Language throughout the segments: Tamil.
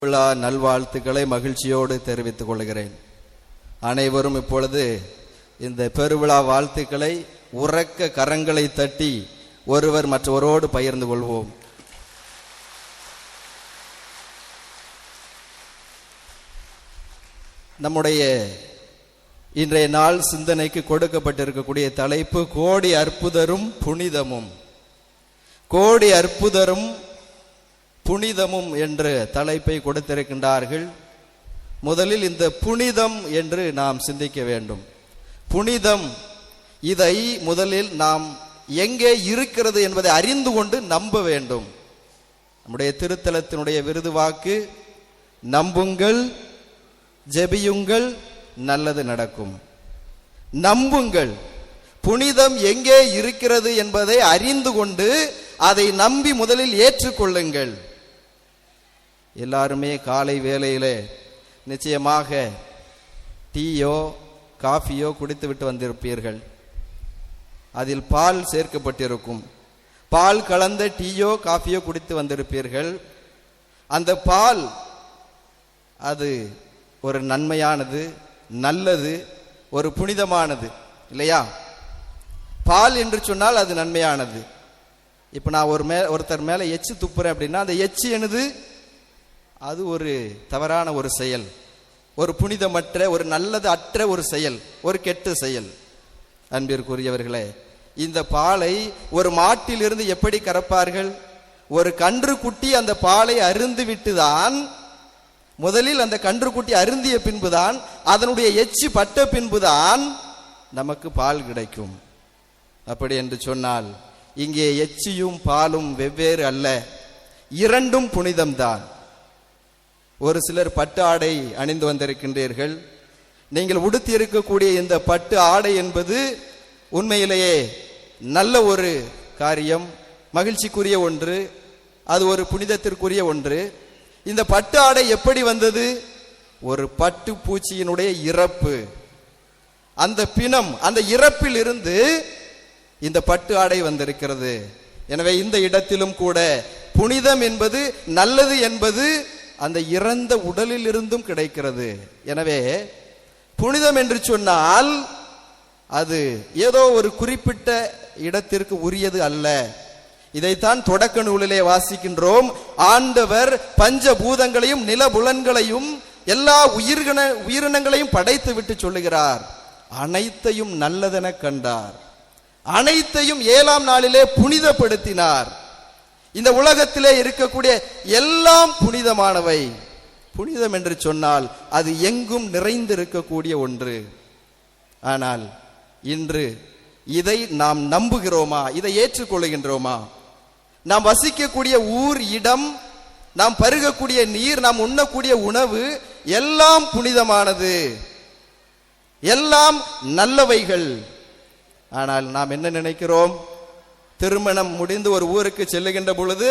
விழா நல்வாழ்த்துக்களை மகிழ்ச்சியோடு தெரிவித்துக் கொள்கிறேன். அனைவரும் இப்பொழுது இந்த பெருவிழா வாழ்த்துக்களை உறக்க கரங்களை தட்டி ஒருவர் மற்றவரோடு பகிர்ந்து கொள்வோம். நம்முடைய இன்றைய நாள் சிந்தனைக்கு கொடுக்கப்பட்டிருக்கக்கூடிய தலைப்பு கோடி அற்புதரும் புனிதமும். கோடி அற்புதரும் புனிதமும் என்று தலைப்பை கொடுத்திருக்கின்றார்கள். முதலில் இந்த புனிதம் என்று நாம் சிந்திக்க வேண்டும். புனிதம் இதை முதலில் நாம் எங்கே இருக்கிறது என்பதை அறிந்து கொண்டு நம்ப வேண்டும். நம்முடைய திருத்தலத்தினுடைய விருது வாக்கு நம்புங்கள் ஜெபியுங்கள் நல்லது நடக்கும். நம்புங்கள் புனிதம் எங்கே இருக்கிறது என்பதை அறிந்து கொண்டு அதை நம்பி முதலில் ஏற்றுக்கொள்ளுங்கள். எல்லாருமே காலை வேலையில் நிச்சயமாக டீயோ காஃபியோ குடித்துவிட்டு வந்திருப்பீர்கள். அதில் பால் சேர்க்கப்பட்டிருக்கும். பால் கலந்த டீயோ காஃபியோ குடித்து வந்திருப்பீர்கள். அந்த பால் அது ஒரு நன்மையானது நல்லது ஒரு புனிதமானது இல்லையா? பால் என்று சொன்னால் அது நன்மையானது. இப்போ நான் ஒரு மே ஒருத்தர் மேலே எச்சு துப்புறேன் அப்படின்னா அந்த எச்சு எனது அது ஒரு தவறான ஒரு செயல். ஒரு புனிதமற்ற ஒரு நல்லது அற்ற ஒரு செயல். ஒரு கெட்ட செயல். அன்பிற்குரியவர்களே இந்த பாலை ஒரு மாட்டிலிருந்து எப்படி கறப்பார்கள்? ஒரு கன்று குட்டி அந்த பாலை அருந்து விட்டுதான் முதலில் அந்த கன்றுக்குட்டி அருந்திய பின்புதான் அதனுடைய எச்சி பட்ட பின்புதான் நமக்கு பால் கிடைக்கும். அப்படி என்று சொன்னால் இங்கே எச்சியும் பாலும் வெவ்வேறு அல்ல. இரண்டும் புனிதம்தான். ஒரு சிலர் பட்டு ஆடை அணிந்து வந்திருக்கின்றீர்கள். நீங்கள் உடுத்தி இருக்கக்கூடிய இந்த பட்டு ஆடை என்பது உண்மையிலேயே நல்ல ஒரு காரியம் மகிழ்ச்சிக்குரிய ஒன்று அது ஒரு புனிதத்திற்குரிய ஒன்று. இந்த பட்டு ஆடை எப்படி வந்தது? ஒரு பட்டு பூச்சியினுடைய இறப்பு. அந்த பிணம் அந்த இறப்பில் இருந்து இந்த பட்டு ஆடை வந்திருக்கிறது. எனவே இந்த இடத்திலும் கூட புனிதம் என்பது நல்லது என்பது அந்த இறந்த உடலில் இருந்தும் கிடைக்கிறது. எனவே புனிதம் என்று சொன்னால் அது ஏதோ ஒரு குறிப்பிட்ட இடத்திற்கு உரியது அல்ல. இதைத்தான் தொடக்க நூலிலே வாசிக்கின்றோம். ஆண்டவர் பஞ்ச பூதங்களையும் நிலபுலன்களையும் எல்லா உயிர்கன உயிரினங்களையும் படைத்து விட்டு சொல்லுகிறார். அனைத்தையும் நல்லதென கண்டார். அனைத்தையும் ஏழாம் நாளிலே புனிதப்படுத்தினார். இந்த உலகத்திலே இருக்கக்கூடிய எல்லாம் புனிதமானவை. புனிதம் என்று சொன்னால் அது எங்கும் நிறைந்து இருக்கக்கூடிய ஒன்று. ஆனால் இன்று இதை நாம் நம்புகிறோமா? இதை ஏற்றுக்கொள்கின்றோமா நாம் வசிக்கக்கூடிய ஊர் இடம் நாம் பருகக்கூடிய நீர் நாம் உண்ணக்கூடிய உணவு எல்லாம் புனிதமானது. எல்லாம் நல்லவைகள். ஆனால் நாம் என்ன நினைக்கிறோம்? திருமணம் முடிந்து ஒரு ஊருக்கு செல்லுகின்ற பொழுது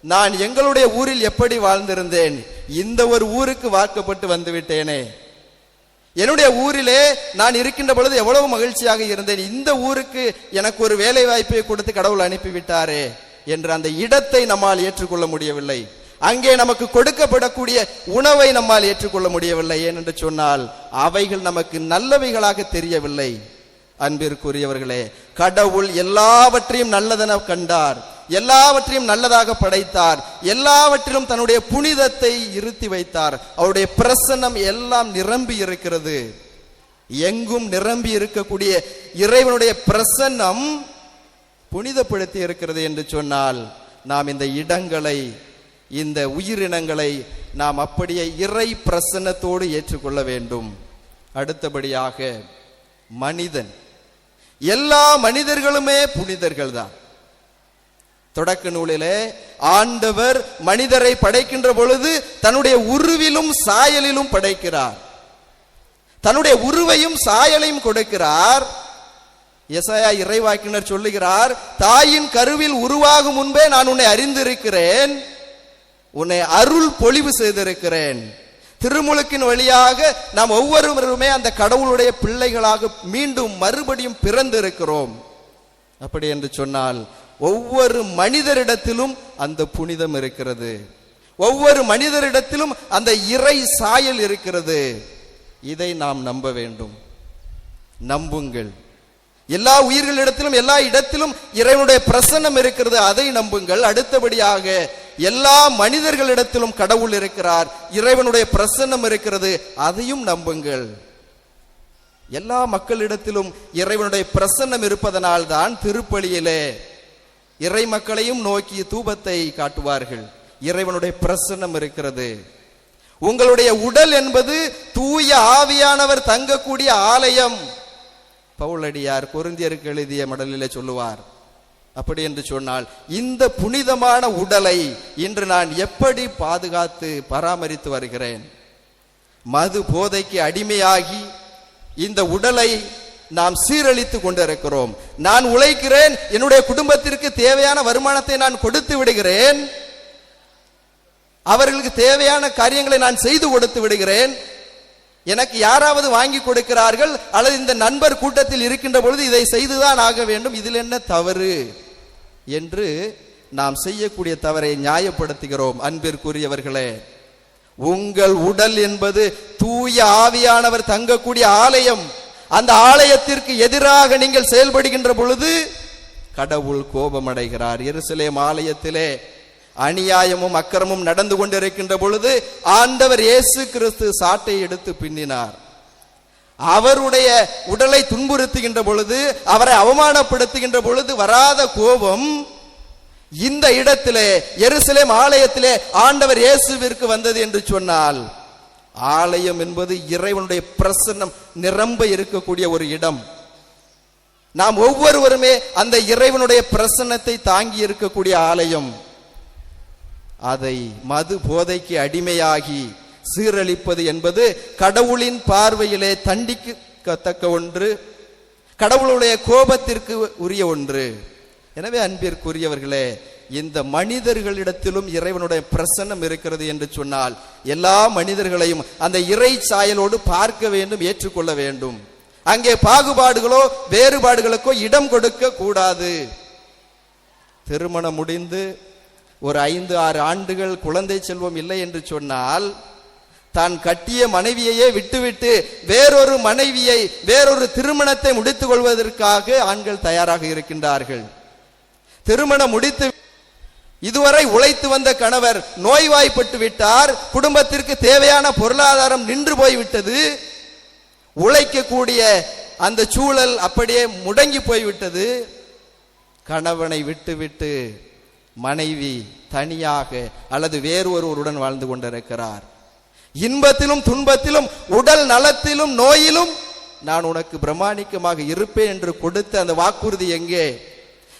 நான் எங்களுடைய ஊரில் எப்படி வாழ்ந்திருந்தேன்? இந்த ஒரு ஊருக்கு வாக்கப்பட்டு வந்துவிட்டேனே. என்னுடைய ஊரிலே நான் இருக்கின்ற பொழுது எவ்வளவு மகிழ்ச்சியாக இருந்தேன். இந்த ஊருக்கு எனக்கு ஒரு வேலை வாய்ப்பை கொடுத்து கடவுள் அனுப்பிவிட்டாரே என்று அந்த இடத்தை நம்மால் ஏற்றுக்கொள்ள முடியவில்லை. அங்கே நமக்கு கொடுக்கப்படக்கூடிய உணவை நம்மால் ஏற்றுக்கொள்ள முடியவில்லை. ஏனென்று சொன்னால் அவைகள் நமக்கு நல்லவைகளாக தெரியவில்லை. அன்பிற்குரியவர்களே கடவுள் எல்லாவற்றையும் நல்லதென கண்டார் எல்லாவற்றையும் நல்லதாக படைத்தார் எல்லாவற்றிலும் தன்னுடைய புனிதத்தை இருத்தி வைத்தார். அவருடைய பிரசன்னம் எல்லாம் நிரம்பி இருக்கிறது. எங்கும் நிரம்பி இருக்கக்கூடிய இறைவனுடைய பிரசன்னம் புனிதப்படுத்தி இருக்கிறது என்று சொன்னால் நாம் இந்த இடங்களை இந்த உயிரினங்களை நாம் அப்படியே இறை பிரசன்னத்தோடு ஏற்றுக்கொள்ள வேண்டும். அடுத்தபடியாக மனிதன். எல்லா மனிதர்களுமே புனிதர்கள் தான் தொடக்க நூலிலே ஆண்டவர் மனிதரை படைக்கின்ற பொழுது தன்னுடைய உருவிலும் சாயலிலும் படைக்கிறார். தன்னுடைய உருவையும் சாயலையும் கொடுக்கிறார். எசையா இறைவாக்கினர் சொல்லுகிறார் தாயின் கருவில் உருவாகும் முன்பே நான் உன்னை அறிந்திருக்கிறேன். உன்னை அருள் பொழிவு செய்திருக்கிறேன். திருமுழுக்கின் வழியாக நாம் ஒவ்வொருவருமே அந்த கடவுளுடைய பிள்ளைகளாக மீண்டும் மறுபடியும் பிறந்திருக்கிறோம். அப்படி என்று சொன்னால் ஒவ்வொரு மனிதரிடத்திலும் அந்த புனிதம் இருக்கிறது. ஒவ்வொரு மனிதரிடத்திலும் அந்த இறை சாயல் இருக்கிறது. இதை நாம் நம்ப வேண்டும். நம்புங்கள். எல்லா உயிர்களிடத்திலும் எல்லா இடத்திலும் இறைவனுடைய பிரசன்னம் இருக்கிறது. அதை நம்புங்கள். அடுத்தபடியாக எல்லா மனிதர்களிடத்திலும் கடவுள் இருக்கிறார் இறைவனுடைய பிரசன்னம் இருக்கிறது அதையும் நம்புங்கள். எல்லா மக்களிடத்திலும் இறைவனுடைய பிரசன்னம் இருப்பதனால் தான் திருப்பலியிலே இறை மக்களையும் நோக்கி தூபத்தை காட்டுவார்கள். இறைவனுடைய பிரசன்னம் இருக்கிறது. உங்களுடைய உடல் என்பது தூய ஆவியானவர் தங்கக்கூடிய ஆலயம். பவுலடியார் பொருந்தியருக்கு எழுதிய மடலிலே சொல்லுவார் அப்படி என்று சொன்னால் இந்த புனிதமான உடலை இன்று நான் எப்படி பாதுகாத்து பராமரித்து வருகிறேன்? மது போதைக்கு அடிமையாகி இந்த உடலை நாம் சீரழித்து கொண்டிருக்கிறோம். நான் உழைக்கிறேன் என்னுடைய குடும்பத்திற்கு தேவையான வருமானத்தை நான் கொடுத்து விடுகிறேன். அவர்களுக்கு தேவையான காரியங்களை நான் செய்து கொடுத்து விடுகிறேன். எனக்கு யாராவது வாங்கி கொடுக்கிறார்கள் அல்லது இந்த நண்பர் கூட்டத்தில் இருக்கின்ற பொழுது இதை செய்துதான் ஆக வேண்டும். இதில் என்ன தவறு? என்று நாம் செய்யக்கூடிய தவறை நியாயப்படுத்துகிறோம் அன்பிற்குரியவர்களே. உங்கள் உடல் என்பது தூய ஆவியானவர் தங்கக்கூடிய ஆலயம். அந்த ஆலயத்திற்கு எதிராக நீங்கள் செயல்படுகின்ற பொழுது கடவுள் கோபமடைகிறார். எருசலேம் ஆலயத்திலே அநியாயமும் அக்கிரமும் நடந்து கொண்டிருக்கின்ற பொழுது ஆண்டவர் இயேசு கிறிஸ்து சாட்டை எடுத்து பின்னினார். அவருடைய உடலை துன்புறுத்துகின்ற பொழுது அவரை அவமானப்படுத்துகின்ற பொழுது வராத கோபம் இந்த இடத்திலே எருசலேம் ஆலயத்திலே ஆண்டவர் இயேசுவிற்கு வந்தது என்று சொன்னால் ஆலயம் என்பது இறைவனுடைய பிரசன்னம் நிரம்ப இருக்கக்கூடிய ஒரு இடம். நாம் ஒவ்வொருவருமே அந்த இறைவனுடைய பிரசன்னத்தை தாங்கி இருக்கக்கூடிய ஆலயம். அதை மது போதைக்கு அடிமையாகி சீரழிப்பது என்பது கடவுளின் பார்வையிலே தண்டிக்கத்தக்க ஒன்று கடவுளுடைய கோபத்திற்கு உரிய ஒன்று. எனவே அன்பிற்குரியவர்களே இந்த மனிதர்களிடத்திலும் இறைவனுடைய பிரசன்னம் இருக்கிறது என்று சொன்னால் எல்லா மனிதர்களையும் அந்த இறை சாயலோடு பார்க்க வேண்டும் ஏற்றுக்கொள்ள வேண்டும். அங்கே பாகுபாடுகளோ வேறுபாடுகளுக்கோ இடம் கொடுக்க கூடாது. திருமணம் முடிந்து ஒரு ஐந்து ஆறு ஆண்டுகள் குழந்தை செல்வம் இல்லை என்று சொன்னால் தான் கட்டிய மனைவியையே விட்டுவிட்டு வேறொரு மனைவியை வேறொரு திருமணத்தை முடித்துக் கொள்வதற்காக ஆண்கள் தயாராக இருக்கின்றார்கள். திருமணம் முடித்து இதுவரை உழைத்து வந்த கணவர் நோய்வாய்ப்பட்டு விட்டார் குடும்பத்திற்கு தேவையான பொருளாதாரம் நின்று போய்விட்டது உழைக்கக்கூடிய அந்த சூழல் அப்படியே முடங்கி போய்விட்டது. கணவனை விட்டுவிட்டு மனைவி தனியாக அல்லது வேறு ஒருவருடன் வாழ்ந்து கொண்டிருக்கிறார். இன்பத்திலும் துன்பத்திலும் உடல் நலத்திலும் நோயிலும் நான் உனக்கு பிரமாணிக்கமாக இருப்பேன் என்று கொடுத்த அந்த வாக்குறுதி எங்கே?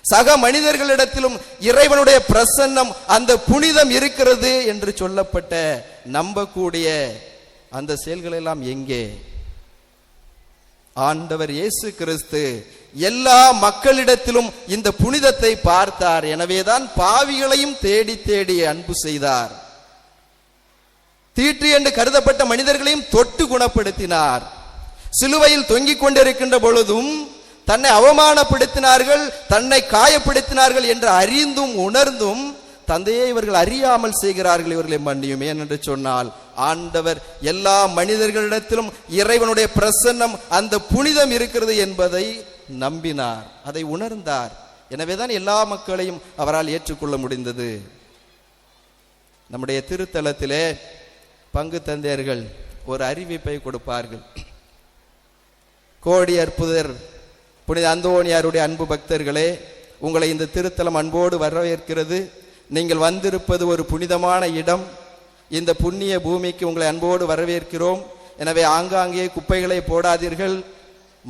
சக மனிதர்களிடத்திலும் இறைவனுடைய பிரசன்னம் அந்த புனிதம் இருக்கிறது என்று சொல்லப்பட்ட நம்பக்கூடிய அந்த செயல்கள் எல்லாம் எங்கே? ஆண்டவர் இயேசு கிறிஸ்து எல்லா மக்களிடத்திலும் இந்த புனிதத்தை பார்த்தார். எனவேதான் பாவிகளையும் தேடி தேடி அன்பு செய்தார். தீற்று என்று கருதப்பட்ட மனிதர்களையும் தொட்டு குணப்படுத்தினார். சிலுவையில் தொங்கிக் கொண்டிருக்கின்ற பொழுதும் தன்னை அவமானப்படுத்தினார்கள் தன்னை காயப்படுத்தினார்கள் என்று அறிந்தும் உணர்ந்தும் தந்தையை இவர்கள் அறியாமல் செய்கிறார்கள் இவர்களை மன்னியும் ஏனென்று சொன்னால் ஆண்டவர் எல்லா மனிதர்களிடத்திலும் இறைவனுடைய பிரசன்னம் அந்த புனிதம் இருக்கிறது என்பதை நம்பினார் அதை உணர்ந்தார். எனவேதான் எல்லா மக்களையும் அவரால் ஏற்றுக்கொள்ள முடிந்தது. நம்முடைய திருத்தலத்திலே பங்கு தந்தையர்கள் ஒரு அறிவிப்பை கொடுப்பார்கள். கோடி அற்புதர் புனித அந்தோணியாருடைய அன்பு பக்தர்களே உங்களை இந்த திருத்தலம் அன்போடு வரவேற்கிறது. நீங்கள் வந்திருப்பது ஒரு புனிதமான இடம். இந்த புண்ணிய பூமிக்கு உங்களை அன்போடு வரவேற்கிறோம். எனவே ஆங்காங்கே குப்பைகளை போடாதீர்கள்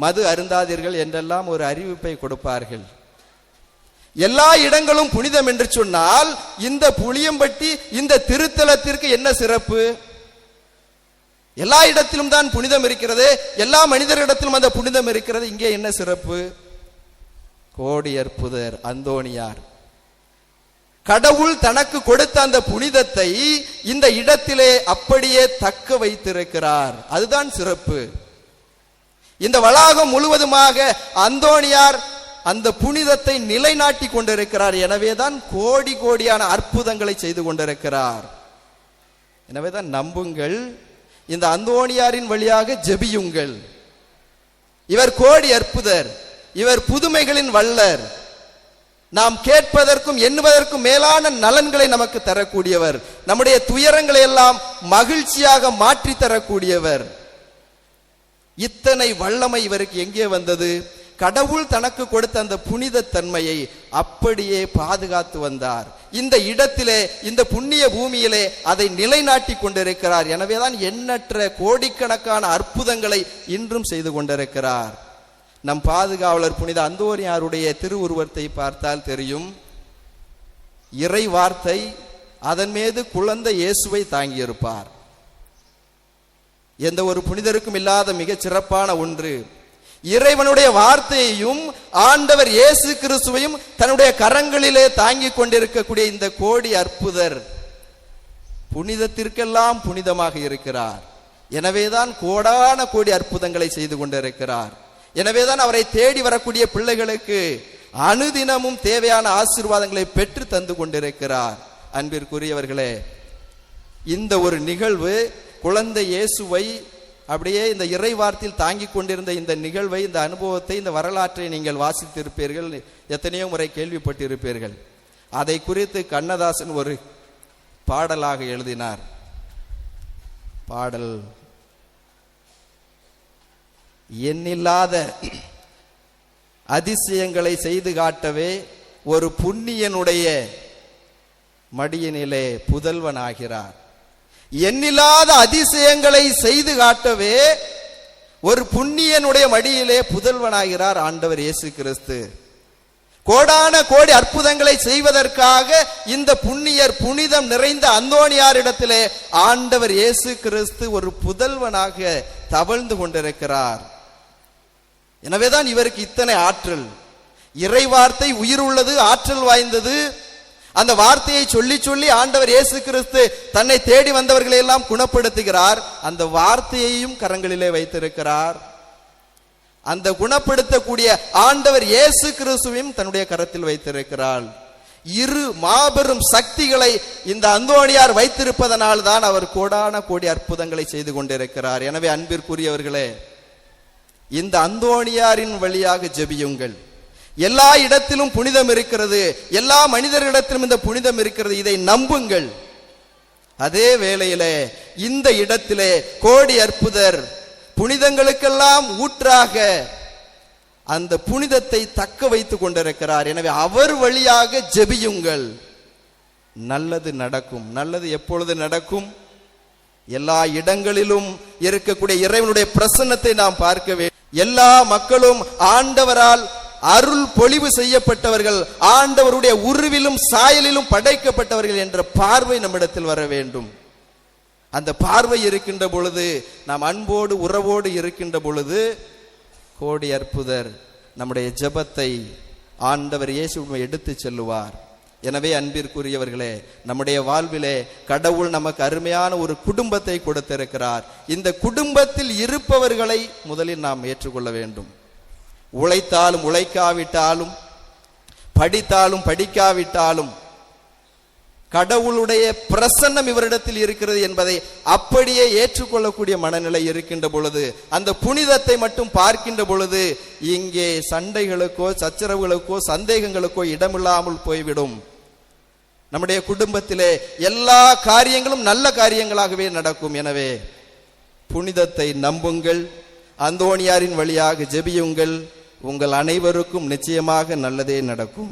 மது அருந்தாதீர்கள் என்றெல்லாம் ஒரு அறிவிப்பை கொடுப்பார்கள். எல்லா இடங்களும் புனிதம் என்று சொன்னால் இந்த புளியம்பட்டி இந்த திருத்தலத்திற்கு என்ன சிறப்பு? எல்லா இடத்திலும் தான் புனிதம் இருக்கிறது. எல்லா மனிதரிடத்திலும் அந்த புனிதம் இருக்கிறது. இங்கே என்ன சிறப்பு? கோடி அற்புதர் அந்தோணியார். கடவுள் தனக்கு கொடுத்த அந்த புனிதத்தை இந்த இடத்திலே அப்படியே தக்க வைத்திருக்கிறார். அதுதான் சிறப்பு. இந்த வளாகம் முழுவதுமாக அந்தோணியார் அந்த புனிதத்தை நிலைநாட்டி கொண்டிருக்கிறார். எனவேதான் கோடி கோடியான அற்புதங்களை செய்து கொண்டிருக்கிறார். எனவேதான் நம்புங்கள் இந்த அந்தோணியாரின் வழியாக ஜெபியுங்கள். இவர் கோடி அற்புதர். இவர் புதுமைகளின் வல்லர். நாம் கேட்பதற்கும் எண்ணுவதற்கும் மேலான நலன்களை நமக்கு தரக்கூடியவர். நம்முடைய துயரங்களை எல்லாம் மகிழ்ச்சியாக மாற்றி தரக்கூடியவர். இத்தனை வல்லமை இவருக்கு எங்கே வந்தது? கடவுள் தனக்கு கொடுத்த அந்த புனித தன்மையை அப்படியே பாதுகாத்து வந்தார். இந்த இடத்திலே இந்த புண்ணிய பூமியிலே அதை நிலைநாட்டி கொண்டிருக்கிறார். எனவேதான் எண்ணற்ற கோடிக்கணக்கான அற்புதங்களை இன்றும் செய்து கொண்டிருக்கிறார். நம் பாதுகாவலர் புனித அந்தோரியாருடைய திருவுருவத்தை பார்த்தால் தெரியும். இறை வார்த்தை அதன் மீது குழந்தை இயேசுவை தாங்கியிருப்பார். எந்த ஒரு புனிதருக்கும் இல்லாத மிகச் சிறப்பான ஒன்று இறைவனுடைய வார்த்தையையும் ஆண்டவர் இயேசு கிறிஸ்துவையும் தன்னுடைய கரங்களிலே தாங்கிக் கொண்டிருக்கக்கூடிய இந்த கோடி அற்புதர் புனிதத்திற்கெல்லாம் புனிதமாக இருக்கிறார். எனவேதான் கோடான கோடி அற்புதங்களை செய்து கொண்டிருக்கிறார். எனவேதான் அவரை தேடி வரக்கூடிய பிள்ளைகளுக்கு அனுதினமும் தேவையான ஆசீர்வாதங்களை பெற்று தந்து கொண்டிருக்கிறார். அன்பிற்குரியவர்களே இந்த ஒரு நிகழ்வு குழந்தை இயேசுவை அப்படியே இந்த இறை வார்த்தையில் தாங்கி கொண்டிருந்த இந்த நிகழ்வை இந்த அனுபவத்தை இந்த வரலாற்றை நீங்கள் வாசித்திருப்பீர்கள். எத்தனையோ முறை கேள்விப்பட்டிருப்பீர்கள். அதை குறித்து கண்ணதாசன் ஒரு பாடலாக எழுதினார். பாடல் எண்ணில்லாத அதிசயங்களை செய்து காட்டவே ஒரு புண்ணியனுடைய மடியினிலே புதல்வனாகிறார். எண்ணில்லாத அதிசயங்களை செய்து காட்டவே ஒரு புண்ணியனுடைய மடியிலே புதல்வனாகிறார் ஆண்டவர் இயேசு கிறிஸ்து. கோடான கோடி அற்புதங்களை செய்வதற்காக இந்த புண்ணியர் புனிதம் நிறைந்த அந்தோணியாரிடத்திலே ஆண்டவர் இயேசு கிறிஸ்து ஒரு புதல்வனாக தவழ்ந்து கொண்டிருக்கிறார். எனவேதான் இவருக்கு இத்தனை ஆற்றல். இறை வார்த்தை உயிர் உள்ளது ஆற்றல் வாய்ந்தது. அந்த வார்த்தையை சொல்லி சொல்லி ஆண்டவர் இயேசு கிறிஸ்து தன்னை தேடி வந்தவர்களை எல்லாம் குணப்படுத்துகிறார். அந்த வார்த்தையையும் கரங்களிலே வைத்திருக்கிறார். அந்த குணப்படுத்தக்கூடிய ஆண்டவர் இயேசு கிறிஸ்துவையும் தன்னுடைய கரத்தில் வைத்திருக்கிறார் இரு மாபெரும் சக்திகளை இந்த அந்தோணியார் வைத்திருப்பதனால் தான் அவர் கோடான கோடி அற்புதங்களை செய்து கொண்டிருக்கிறார். எனவே அன்பிற்குரியவர்களே இந்த அந்தோணியாரின் வழியாக ஜெபியுங்கள். எல்லா இடத்திலும் புனிதம் இருக்கிறது. எல்லா மனிதர்களிடத்திலும் இந்த புனிதம் இருக்கிறது. இதை நம்புங்கள். அதே வேளையிலே இந்த இடத்திலே கோடி அற்புதர் புனிதங்களுக்கெல்லாம் ஊற்றாக அந்த புனிதத்தை தக்க வைத்துக் கொண்டிருக்கிறார். எனவே அவர் வழியாக ஜெபியுங்கள். நல்லது நடக்கும். நல்லது எப்பொழுது நடக்கும்? எல்லா இடங்களிலும் இருக்கக்கூடிய இறைவனுடைய பிரசன்னத்தை நாம் பார்க்க வேண்டும். எல்லா மக்களும் ஆண்டவரால் அருள் பொழிவு செய்யப்பட்டவர்கள் ஆண்டவருடைய உருவிலும் சாயலிலும் படைக்கப்பட்டவர்கள் என்ற பார்வை நம்மிடத்தில் வர வேண்டும். அந்த பார்வை இருக்கின்ற பொழுது நாம் அன்போடு உறவோடு இருக்கின்ற பொழுது கோடி அற்புதர் நம்முடைய ஜெபத்தை ஆண்டவர் இயேசு எடுத்து செல்லுவார். எனவே அன்பிற்குரியவர்களே நம்முடைய வாழ்விலே கடவுள் நமக்கு அருமையான ஒரு குடும்பத்தை கொடுத்திருக்கிறார். இந்த குடும்பத்தில் இருப்பவர்களை முதலில் நாம் ஏற்றுக்கொள்ள வேண்டும். உழைத்தாலும் உழைக்காவிட்டாலும் படித்தாலும் படிக்காவிட்டாலும் கடவுளுடைய பிரசன்னம் இவரிடத்தில் இருக்கிறது என்பதை அப்படியே ஏற்றுக்கொள்ளக்கூடிய மனநிலை இருக்கின்ற பொழுது அந்த புனிதத்தை மட்டும் பார்க்கின்ற பொழுது இங்கே சண்டைகளுக்கோ சச்சரவுகளுக்கோ சந்தேகங்களுக்கோ இடமில்லாமல் போய்விடும். நம்முடைய குடும்பத்திலே எல்லா காரியங்களும் நல்ல காரியங்களாகவே நடக்கும். எனவே புனிதத்தை நம்புங்கள் அந்தோணியாரின் வழியாக ஜெபியுங்கள். உங்கள் அனைவருக்கும் நிச்சயமாக நல்லதே நடக்கும்.